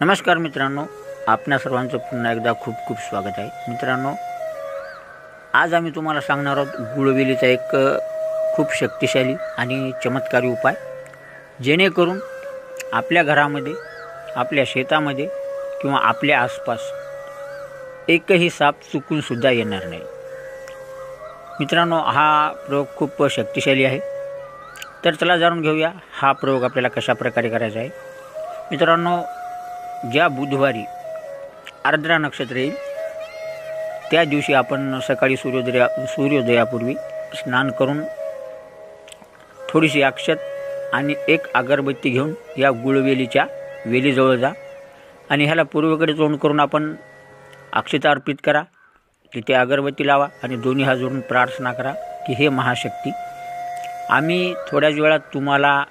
नमस्कार मित्रांनो आपल्या सर्वांचं पुन्हा एकदा खूप खूप स्वागत आहे. मित्रांनो आज आम्ही तुम्हाला सांगणार आहोत गुळवेलीचा एक खूप शक्तिशाली आणि चमत्कारी उपाय. जेणेकरून आपल्या घरामध्ये आपल्या शेतामध्ये किंवा आपल्या आसपास एकही साप चुकूनसुद्धा येणार नाही. मित्रांनो हा प्रयोग खूप शक्तिशाली आहे. तर चला जाणून घेऊया हा प्रयोग आपल्याला कशा प्रकारे करायचा आहे. मित्रांनो ज्या बुधवारी आर्द्रा नक्षत्र येईल त्या दिवशी आपण सकाळी सूर्योदया सूर्योदयापूर्वी स्नान करून थोडीशी अक्षत आणि एक अगरबत्ती घेऊन या गुळवेलीच्या वेलीजवळ जा आणि ह्याला पूर्वेकडे तोंड करून आपण अक्षता अर्पित करा तिथे अगरबत्ती लावा आणि दोन्ही हात जोडून प्रार्थना करा की हे महाशक्ती आम्ही थोड्याच वेळात तुम्हाला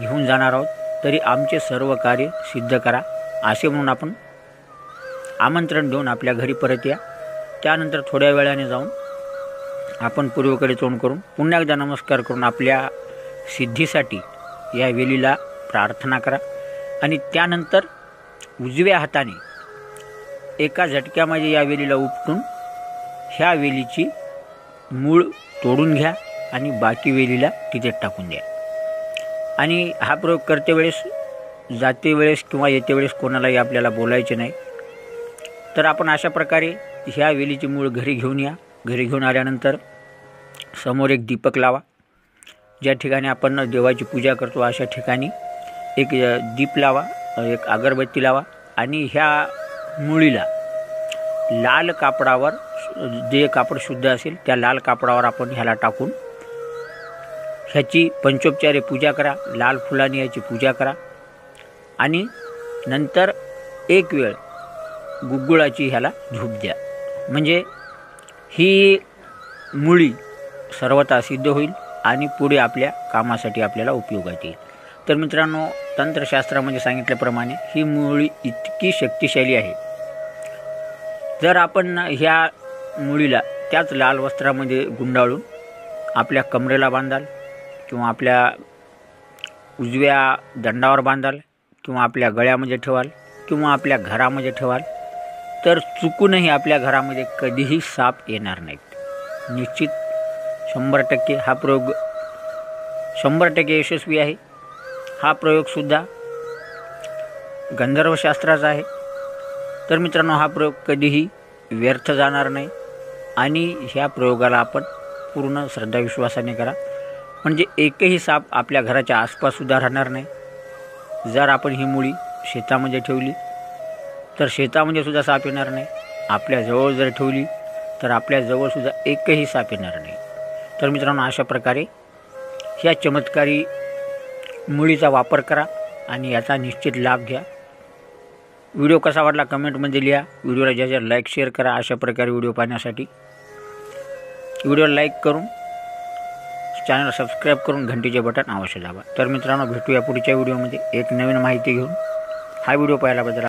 घेऊन जाणार आहोत. तरी आमचे सर्व कार्य सिद्ध करा असे म्हणून आपण आमंत्रण देऊन आपल्या घरी परत या. त्यानंतर थोड्या वेळाने जाऊन आपण पूर्वेकडे तोंड करून पुन्हा एकदा नमस्कार करून आपल्या सिद्धीसाठी या वेलीला प्रार्थना करा. आणि त्यानंतर उजव्या हाताने एका झटक्यामध्ये या वेलीला उपटून ह्या वेलीची मूळ तोडून घ्या आणि बाकी वेलीला तिथे टाकून द्या. आणि हा प्रयोग करते वेळेस जाते वेळेस किंवा येते वेळेस कोणालाही आपल्याला बोलायचे नाही. तर आपण अशा प्रकारे ह्या वेलीची मूळ घरी घेऊन या. घरी घेऊन आल्यानंतर समोर एक दीपक लावा. ज्या ठिकाणी आपण देवाची पूजा करतो अशा ठिकाणी एक दीप लावा एक अगरबत्ती लावा आणि ह्या मुळीला लाल कापडावर जे कापड शुद्ध असेल त्या लाल कापडावर आपण ह्याला टाकून ह्याची पंचोपचारे पूजा करा लाल फुलाने याची पूजा करा. आणि नंतर एक वेळ गुग्गुळाची ह्याला झोप द्या. म्हणजे ही मुळी सर्वता सिद्ध होईल आणि पुढे आपल्या कामासाठी आपल्याला उपयोगात येईल. तर मित्रांनो तंत्रशास्त्रामध्ये सांगितल्याप्रमाणे ही मुळी इतकी शक्तिशाली आहे. जर आपण ह्या मुळीला त्याच लाल वस्त्रामध्ये गुंडाळून आपल्या कमरेला बांधाल किंवा आपल्या उजव्या दंडावर बांधाल किंवा आपल्या गळ्यामध्ये ठेवाल किंवा आपल्या घरामध्ये ठेवाल तर चुकूनही आपल्या घरामध्ये कधीही साप येणार नाहीत. निश्चित शंभर टक्के हा प्रयोग शंभर टक्के यशस्वी आहे. हा प्रयोगसुद्धा गंधर्वशास्त्राचा आहे. तर मित्रांनो हा प्रयोग कधीही व्यर्थ जाणार नाही. आणि ह्या प्रयोगाला आपण पूर्ण श्रद्धाविश्वासाने करा. म्हणजे एकही साप आपल्या घराच्या आसपाससुद्धा राहणार नाही. जर आपण ही मुळी शेतामध्ये ठेवली तर शेतामध्ये सुद्धा साप येणार नाही. आपल्या जवळ जर ठेवली तर आपल्याजवळसुद्धा एकही साप येणार नाही. तर मित्रांनो अशा प्रकारे ह्या चमत्कारी मुळीचा वापर करा आणि याचा निश्चित लाभ घ्या. व्हिडिओ कसा वाटला कमेंटमध्ये लिहा. व्हिडिओला ज्याच्या लाईक शेअर करा अशा प्रकारे व्हिडिओ पाहण्यासाठी. व्हिडिओला लाईक करून चॅनल सबस्क्राईब करून घंटीचे बटन अवश्य दाबा. तर मित्रांनो भेटूया पुढच्या व्हिडिओमध्ये. एक नवीन माहिती घेऊन. हा व्हिडिओ पाहिल्याबद्दल